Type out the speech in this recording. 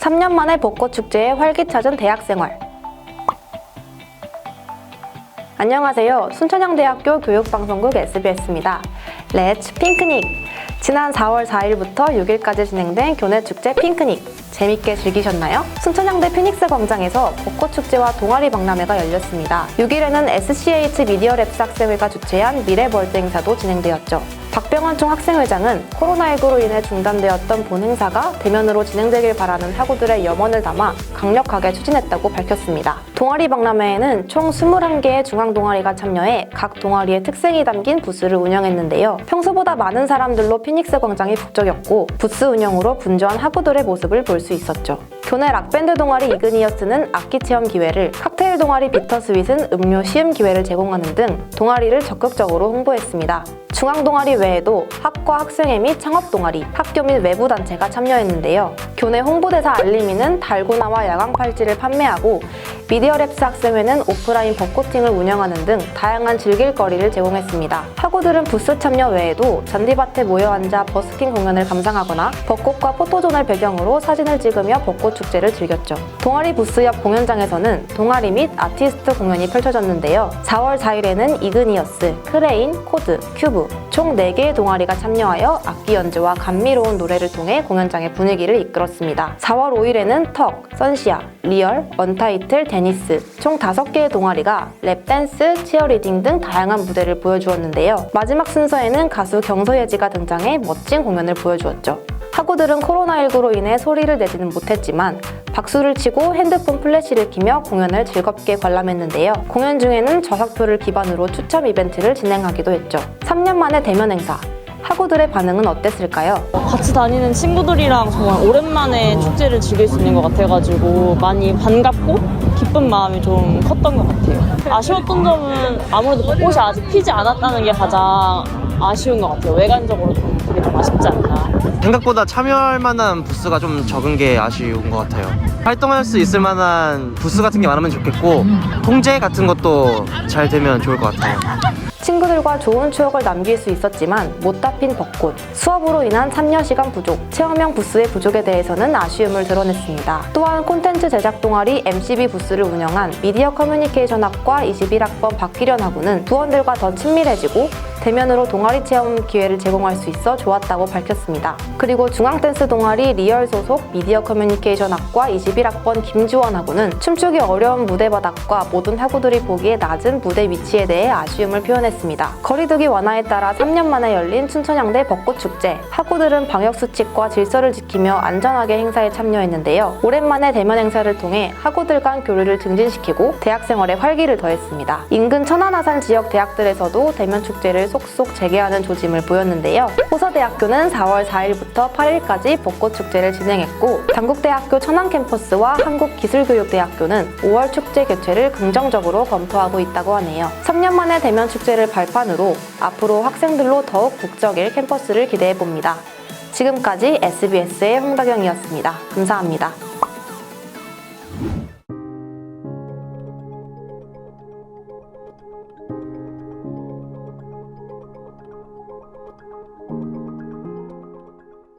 3년 만에 벚꽃 축제에 활기차진 대학 생활. 안녕하세요. 순천향대학교 교육방송국 SBS입니다. 렛츠 핑크닉! 지난 4월 4일부터 6일까지 진행된 교내 축제 핑크닉. 재밌게 즐기셨나요? 순천향대 피닉스 광장에서 벚꽃 축제와 동아리 박람회가 열렸습니다. 6일에는 SCH 미디어 랩스 학생회가 주최한 미래벌드 행사도 진행되었죠. 박병원 총 학생회장은 코로나19로 인해 중단되었던 본 행사가 대면으로 진행되길 바라는 학우들의 염원을 담아 강력하게 추진했다고 밝혔습니다. 동아리 박람회에는 총 21개의 중앙 동아리가 참여해 각 동아리의 특색이 담긴 부스를 운영했는데요. 평소보다 많은 사람들로 피닉스 광장이 북적였고 부스 운영으로 분주한 학우들의 모습을 볼 수 있었죠. 교내 락밴드 동아리 이그니어스는 악기 체험 기회를, 칵테일 동아리 비터스윗은 음료 시음 기회를 제공하는 등 동아리를 적극적으로 홍보했습니다. 중앙 동아리 외에도 학과 학생회 및 창업 동아리, 학교 및 외부 단체가 참여했는데요. 교내 홍보대사 알림이는 달고나와 야광 팔찌를 판매하고 미디어 랩스 학생회는 오프라인 벚꽃팅을 운영하는 등 다양한 즐길거리를 제공했습니다. 학우들은 부스 참여 외에도 잔디밭에 모여 앉아 버스킹 공연을 감상하거나 벚꽃과 포토존을 배경으로 사진을 찍으며 벚꽃 축제를 즐겼죠. 동아리 부스 옆 공연장에서는 동아리 및 아티스트 공연이 펼쳐졌는데요. 4월 4일에는 이그니어스, 크레인, 코드, 큐브 총 4개의 동아리가 참여하여 악기 연주와 감미로운 노래를 통해 공연장의 분위기를 이끌었습니다. 4월 5일에는 턱, 선시아, 리얼, 원타이틀, 데니스 총 5개의 동아리가 랩 댄스, 치어리딩 등 다양한 무대를 보여주었는데요. 마지막 순서에는 가수 경서예지가 등장해 멋진 공연을 보여주었죠. 학우들은 코로나19로 인해 소리를 내지는 못했지만 박수를 치고 핸드폰 플래시를 키며 공연을 즐겁게 관람했는데요. 공연 중에는 저작표를 기반으로 추첨 이벤트를 진행하기도 했죠. 3년 만에 대면 행사. 학우들의 반응은 어땠을까요? 같이 다니는 친구들이랑 정말 오랜만에 축제를 즐길 수 있는 것 같아가지고 많이 반갑고 기쁜 마음이 좀 컸던 것 같아요. 아쉬웠던 점은 아무래도 벚꽃이 아직 피지 않았다는 게 가장 아쉬운 것 같아요. 외관적으로 좀 그게 좀 아쉽지 않나. 생각보다 참여할 만한 부스가 좀 적은 게 아쉬운 것 같아요. 활동할 수 있을 만한 부스 같은 게 많으면 좋겠고 통제 같은 것도 잘 되면 좋을 것 같아요. 친구들과 좋은 추억을 남길 수 있었지만 못다 핀 벚꽃, 수업으로 인한 참여 시간 부족, 체험형 부스의 부족에 대해서는 아쉬움을 드러냈습니다. 또한 콘텐츠 제작 동아리 MCB 부스를 운영한 미디어 커뮤니케이션 학과 21학번 박기련 학우는 부원들과 더 친밀해지고 대면으로 동아리 체험 기회를 제공할 수 있어 좋았다고 밝혔습니다. 그리고 중앙댄스 동아리 리얼 소속 미디어 커뮤니케이션 학과 21학번 김주원 학우는 춤추기 어려운 무대 바닥과 모든 학우들이 보기에 낮은 무대 위치에 대해 아쉬움을 표현했습니다. 거리두기 완화에 따라 3년 만에 열린 춘천향대 벚꽃축제. 학우들은 방역수칙과 질서를 지키며 안전하게 행사에 참여했는데요. 오랜만에 대면 행사를 통해 학우들 간 교류를 증진시키고 대학 생활에 활기를 더했습니다. 인근 천안아산 지역 대학들에서도 대면 축제를 속속 재개하는 조짐을 보였는데요. 호서대학교는 4월 4일부터 8일까지 벚꽃 축제를 진행했고 당국대학교 천안 캠퍼스와 한국기술교육대학교는 5월 축제 개최를 긍정적으로 검토하고 있다고 하네요. 3년 만에 대면 축제를 캠퍼스를 발판으로 앞으로 학생들로 더욱 국적일 캠퍼스를 기대해 봅니다. 지금까지 SBS의 홍다경이었습니다. 감사합니다. Thank you.